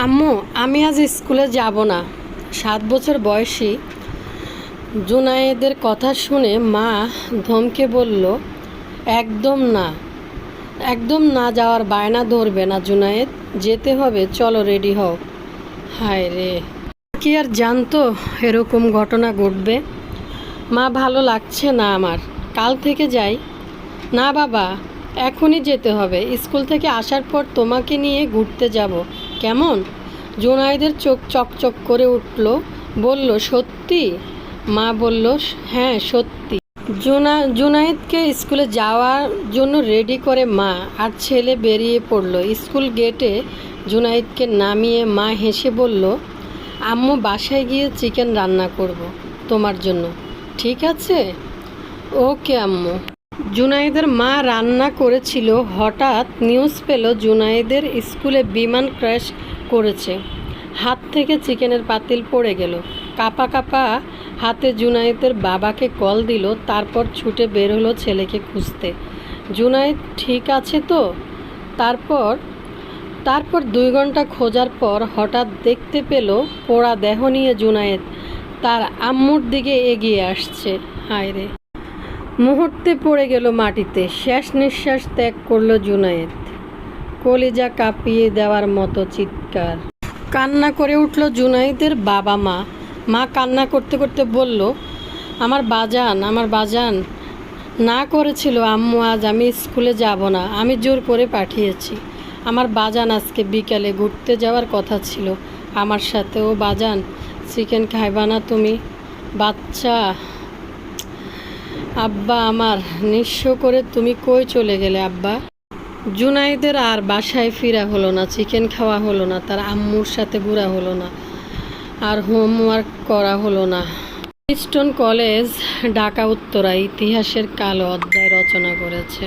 আম্মু, আমি আজ স্কুলে যাব না। সাত বছর বয়সী। জুনায়েদের কথা শুনে মা ধমকে বলল, একদম না। একদম না যাওয়ার বায়না ধরবে না জুনায়েদ। যেতে হবে, চলো রেডি হও। হায় রে। কি আর জানতো এরকম ঘটনা ঘটবে? মা, ভালো লাগছে না আমার। কাল থেকে যাই। না বাবা, এখনই যেতে হবে। স্কুল থেকে আসার পর তোমাকে নিয়ে ঘুরতে যাব। কেমন? জুনাইদের চোখ চকচক করে উঠল, বলল, সত্যি? মা বলল হ্যাঁ সত্যি। জুনা, জুনাইদকে স্কুলে যাওয়ার জন্য রেডি করে মা আর ছেলে বেরিয়ে পড়ল। স্কুল গেটে জুনাইদকে নামিয়ে মা হেসে বলল, আম্মু, বাসায় গিয়ে চিকেন রান্না করব তোমার জন্য। ঠিক আছে? ওকে, আম্মু। জুনাইদের মা রান্না করেছিল, হঠাৎ নিউজ পেল জুনাইদের স্কুলে বিমান ক্র্যাশ করেছে। হাত থেকে চিকেনের পাতিল পড়ে গেল। কাপা কাপা হাতে জুনাইদের বাবাকে কল দিল, তারপর ছুটে বের হলো ছেলেকে খুঁজতে। জুনাইদ ঠিক আছে তো? তারপর তারপর দুই ঘণ্টা খোঁজার পর হঠাৎ দেখতে পেল পোড়া দেহ নিয়ে জুনায়েদ তার আম্মুর দিকে এগিয়ে আসছে। হায় রে। মুহূর্তে পড়ে গেল মাটিতে। শেষ নিঃশ্বাস ত্যাগ করল জুনায়েদ। কলিজা কাঁপিয়ে দেওয়ার মতো চিৎকার। কান্না করে উঠল জুনাইদের বাবা মা। মা কান্না করতে করতে বলল, আমার বাজান আমার বাজান, না করেছিল আম্মু, আজ আমি স্কুলে যাব না, আমি জোর করে পাঠিয়েছি। আমার বাজান আজকে বিকালে ঘুরতে যাওয়ার কথা ছিল। আমার সাথেও বাজান, চিকেন খাইবা না তুমি? বাচ্চা আব্বা আমার, নিঃস্ব করে তুমি কই চলে গেলে আব্বা? জুনাইদের আর বাসায় ফিরা হলো না চিকেন খাওয়া হলো না, তার আম্মুর সাথে ঘুরা হলো না, আর হোমওয়ার্ক করা হলো না। স্টোন কলেজ ঢাকা, উত্তরা ইতিহাসের কালো অধ্যায় রচনা করেছে।